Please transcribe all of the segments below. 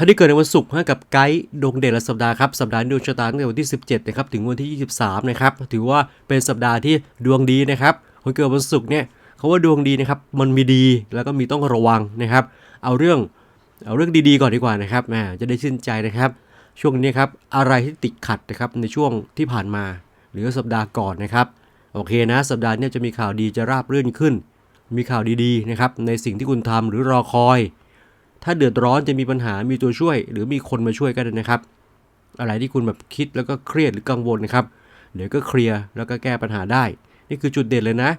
ท่านที่เกิดในวันศุกร์ให้กับไกด์ดวงเด่นละสัปดาห์ครับสัปดาห์ดวงชะตาตั้งแต่วันที่ 17นะครับถึงวันที่ 23นะครับถือว่าเป็นสัปดาห์ที่ดวงดีนะครับคนเกิดวันศุกร์เนี่ยเขาว่าดวงดีนะครับมันมีดีแล้วก็มีต้องระวังนะครับ เอาเรื่องเอาเรื่องดีๆก่อนดีกว่านะครับแหมจะได้ชื่นใจนะครับ ช่วงนี้ครับอะไรที่ติดขัดนะครับในช่วงที่ผ่านมา หรือสัปดาห์ก่อนนะครับโอเคนะ สัปดาห์นี้จะมีข่าวดีจะราบรื่นขึ้น มีข่าวดีๆนะครับในสิ่งที่คุณทำหรือรอคอย ถ้าเดือดร้อนจะมีปัญหามีตัวช่วย หรือมีคนมาช่วยก็ได้นะครับ อะไรที่คุณแบบคิดแล้วก็เครียดหรือกังวลนะครับ เดี๋ยวก็เคลียร์แล้วก็แก้ปัญหาได้ นี่คือจุดเด่นเลยนะ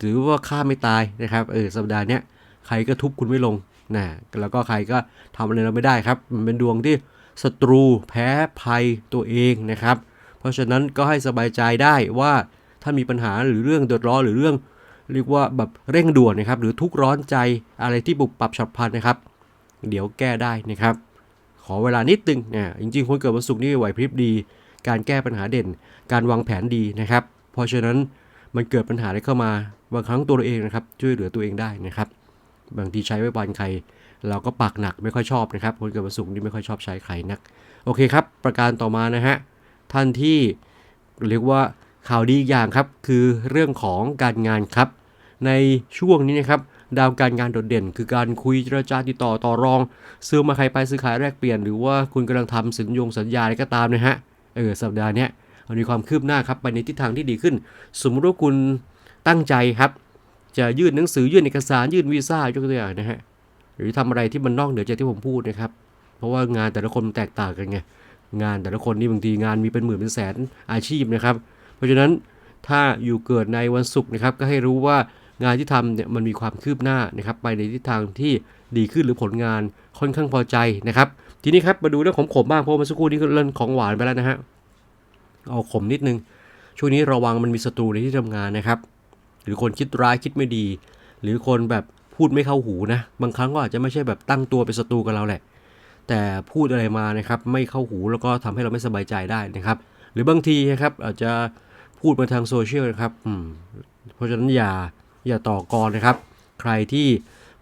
ถือว่าฆ่าไม่ตายนะครับ เออสัปดาห์เนี้ยใครก็ทุบคุณไม่ลงนะแล้วก็ใครก็ทำอะไรเราไม่ได้ครับ มันเป็นดวงที่ศัตรูแพ้ภัยตัวเองนะครับ เพราะฉะนั้นก็ให้สบายใจได้ว่าถ้ามีปัญหาหรือเรื่องเดือดร้อนหรือเรื่อง เรียกว่าแบบเร่งด่วนนะครับ หรือทุกร้อนใจอะไรที่ปุบปรับฉับพลันนะครับ เดี๋ยวแก้ได้นะครับ ขอเวลานิดนึงนะจริงๆคนเกิดวันศุกร์นี่ไหวพริบดี การแก้ปัญหาเด่น การวางแผนดีนะครับ เพราะฉะนั้นมันเกิดปัญหาอะไรเข้ามาบางครั้งตัวเราเองนะครับ ช่วยเหลือตัวเองได้นะครับ บางทีใช้ไว้บานใคร เราก็ปากหนักไม่ค่อยชอบนะครับคนเกิดวันศุกร์นี่ไม่ค่อยชอบใช้ใครนัก โอเคครับ ประการต่อมานะฮะท่านที่เรียกว่าข่าวดีอีกอย่างครับคือเรื่องของการงานครับ ในช่วงนี้นะครับ ดาวการงานโดดเด่น คือการคุยเจรจาติดต่อต่อรอง ซื้อมาใครไปซื้อขายแลกเปลี่ยน หรือว่าคุณกำลังทำสัญญงสัญญาอะไรก็ตามนะฮะเออสัปดาห์นี้มันมีความคืบหน้าครับไปในทิศทางที่ดีขึ้น สมมติว่าคุณตั้งใจครับจะยื่นหนังสือยื่นเอกสารยื่นวีซ่ายกตัวอย่างนะฮะหรือทำอะไรที่มันนอกเหนือจากที่ผมพูดนะครับ เพราะว่างานแต่ละคนแตกต่างกันไงงานแต่ละคนนี่บางทีงานมีเป็นหมื่นเป็นแสนอาชีพนะครับ เพราะฉะนั้นถ้าอยู่เกิดในวันศุกร์นะครับก็ให้รู้ว่า งานที่ทำเนี่ยมันมีความคืบหน้านะครับไปในทิศทางที่ดีขึ้นหรือผลงานค่อนข้างพอใจนะครับ ทีนี้ครับมาดูเรื่องของขมบ้างเพราะเมื่อสักครู่นี้เรื่องของหวานไปแล้วนะฮะเอาขมนิดนึงช่วงนี้ระวังมันมีศัตรูในที่ทำงานนะครับ หรือคนคิดร้ายคิดไม่ดี หรือคนแบบพูดไม่เข้าหูนะ บางครั้งก็อาจจะไม่ใช่แบบตั้งตัวเป็นศัตรูกับเราแหละ แต่พูดอะไรมานะครับ ไม่เข้าหูแล้วก็ทำให้เราไม่สบายใจได้นะครับ หรือบางทีนะครับอาจจะพูดมาทางโซเชียลนะครับเพราะฉะนั้นอย่า อย่าต่อกรนะครับ ใครที่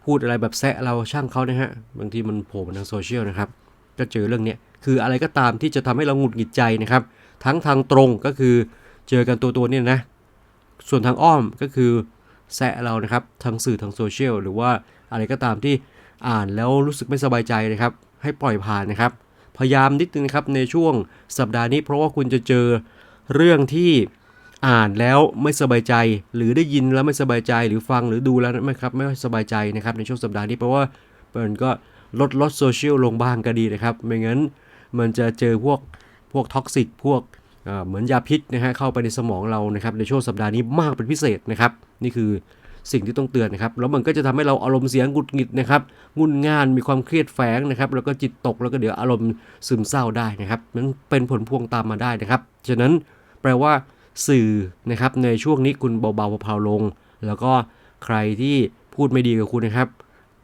พูดอะไรแบบแซะเราช่างเขานะฮะบางทีมันโผล่มาทางโซเชียลนะครับก็เจอเรื่องเนี้ยคืออะไรก็ตามที่จะทำให้เราหงุดหงิดใจนะครับ ทั้งทางตรงก็คือเจอกันตัวตัวๆเนี่ยนะ ส่วนทางอ้อมก็คือแซะเรานะครับทางสื่อทางโซเชียลหรือว่าอะไรก็ตามที่อ่านแล้วรู้สึกไม่สบายใจนะครับ ให้ปล่อยผ่านนะครับ พยายามนิดนึงครับในช่วงสัปดาห์นี้เพราะว่าคุณจะเจอเรื่องที่ อ่านแล้วไม่สบายใจ หรือได้ยินแล้วไม่สบายใจ หรือฟังหรือดูแล้วไม่ครับไม่สบายใจนะครับในช่วงสัปดาห์นี้เพราะว่ามันก็ลดลดโซเชียลลงบ้างก็ดีนะครับ ไม่งั้นมันจะเจอพวกพวกท็อกซิกพวกเหมือนยาพิษนะฮะเข้าไปในสมองเรานะครับในช่วงสัปดาห์นี้มากเป็นพิเศษนะครับ นี่คือสิ่งที่ต้องเตือนนะครับ แล้วมันก็จะทำให้เราอารมณ์เสียงหงุดหงิดนะครับงุนง่านมีความเครียดแฝงนะครับ แล้วก็จิตตกแล้วก็เดี๋ยวอารมณ์ซึมเศร้าได้นะครับมันเป็นผลพวงตามมาได้นะครับฉะนั้นแปลว่า สื่อนะครับในช่วงนี้คุณเบาๆเผาๆลง แล้วก็ใครที่พูดไม่ดีกับคุณนะครับ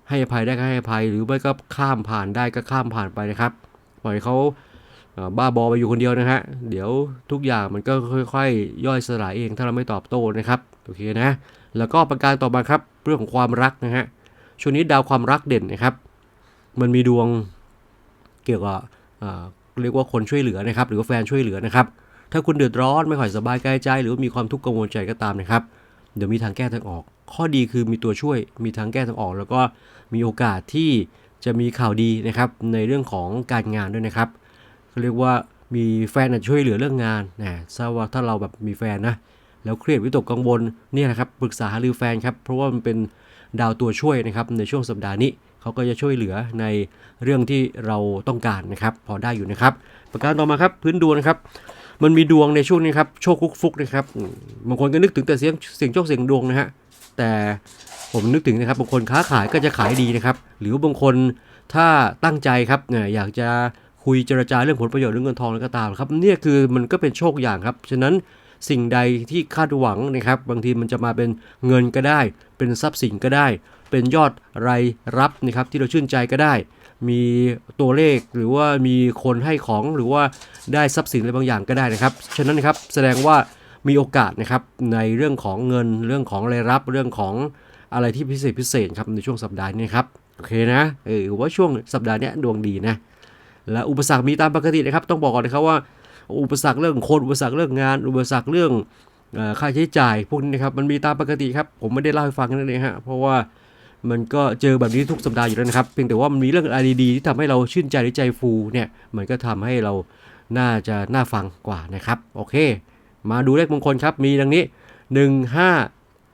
ให้อภัยได้ก็ให้อภัย หรือไม่ก็ข้ามผ่านได้ก็ข้ามผ่านไปนะครับปล่อยเขาบ้าบอไปอยู่คนเดียวนะฮะเดี๋ยวทุกอย่างมันก็ค่อยๆ ย่อยสลายเองถ้าเราไม่ตอบโต้นะครับโอเคนะ แล้วก็ประการต่อมาครับเรื่องของความรักนะฮะช่วงนี้ดาวความรักเด่นนะครับ มันมีดวงเกี่ยวกับเรียกว่าคนช่วยเหลือนะครับ หรือว่าแฟนช่วยเหลือนะครับ ถ้าคุณเดือดร้อนไม่ค่อยสบายกายใจ หรือมีความทุกข์กังวลใจก็ตามนะครับ เดี๋ยวมีทางแก้ทางออก ข้อดีคือมีตัวช่วยมีทางแก้ทางออก แล้วก็มีโอกาสที่จะมีข่าวดีนะครับในเรื่องของการงานด้วยนะครับเขาเรียกว่ามีแฟนจะช่วยเหลือเรื่องงานนะทราบว่าถ้าเราแบบมีแฟนนะแล้วเครียดวิตกกังวลเนี่ยนะครับปรึกษาหารือแฟนครับเพราะว่ามันเป็นดาวตัวช่วยนะครับในช่วงสัปดาห์นี้เขาก็จะช่วยเหลือในเรื่องที่เราต้องการนะครับ พอได้อยู่นะครับ ประการต่อมาครับพื้นดวงนะครับ มันมีดวงในช่วงนี้ครับโชคฟุกนะครับบางคนก็นึกถึงแต่เสียงเสียงโชคเสียงดวงนะฮะแต่ผมนึกถึงนะครับบางคนค้าขายก็จะขายดีนะครับ หรือบางคนถ้าตั้งใจครับเนี่ยอยากจะคุยเจรจาเรื่องผลประโยชน์เรื่องเงินทองแล้วก็ตามครับเนี่ยคือมันก็เป็นโชคอย่างครับ ฉะนั้นสิ่งใดที่คาดหวังนะครับ บางทีมันจะมาเป็นเงินก็ได้ เป็นทรัพย์สินก็ได้ เป็นยอดรายรับนะครับที่เราชื่นใจก็ได้ มีตัวเลขหรือว่ามีคนให้ของหรือว่าได้ทรัพย์สินอะไรบางอย่างก็ได้นะครับ ฉะนั้นนะครับแสดงว่ามีโอกาสนะครับในเรื่องของเงินเรื่องของรายรับเรื่องของอะไรที่พิเศษพิเศษครับในช่วงสัปดาห์นี้ครับโอเคนะเออว่าช่วงสัปดาห์เนี้ยดวงดีนะและอุปสรรคมีตามปกตินะครับต้องบอกก่อนนะครับว่า อุปสรรคเรื่องคนอุปสรรคเรื่องงาน อุปสรรคเรื่องค่าใช้จ่ายพวกนี้นะครับมันมีตามปกติครับผมไม่ได้เล่าให้ฟังนั่นเองฮะเพราะว่า มันก็เจอแบบนี้ทุกสัปดาห์อยู่แล้วนะครับ เพียงแต่ว่ามันมีเรื่องอะไรดีๆที่ทำให้เราชื่นใจหรือใจฟูเนี่ย มันก็ทำให้เราน่าจะน่าฟังกว่านะครับ โอเค มาดูเลขมงคลครับ มีดังนี้ 1 5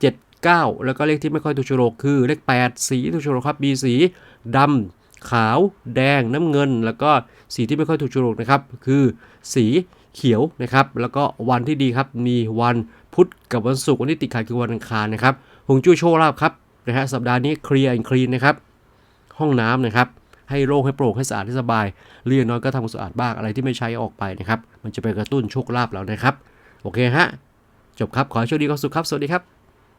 7 9 แล้วก็เลขที่ไม่ค่อยถูกโฉลกคือเลข 8 สีถูกโฉลกครับ มีสีดำขาว แดง น้ำเงิน แล้วก็สีที่ไม่ค่อยถูกโฉลกนะครับ คือสีเขียวนะครับ แล้วก็วันที่ดีครับ มีวันพุธกับวันศุกร์วันที่ติดขัดคือวันอังคารนะครับหงจุ้ยโชคลาภครับ นะฮะสัปดาห์นี้เคลียร์คลีนนะครับ ห้องน้ำนะครับ ให้โล่งให้โปร่งให้สะอาดให้สบายเรียนน้อยก็ทำความสะอาดบ้างอะไรที่ไม่ใช้ออกไปนะครับ มันจะไปกระตุ้นโชคลาภเรานะครับ โอเคฮะจบครับขอให้โชคดีความสุขครับสวัสดีครับ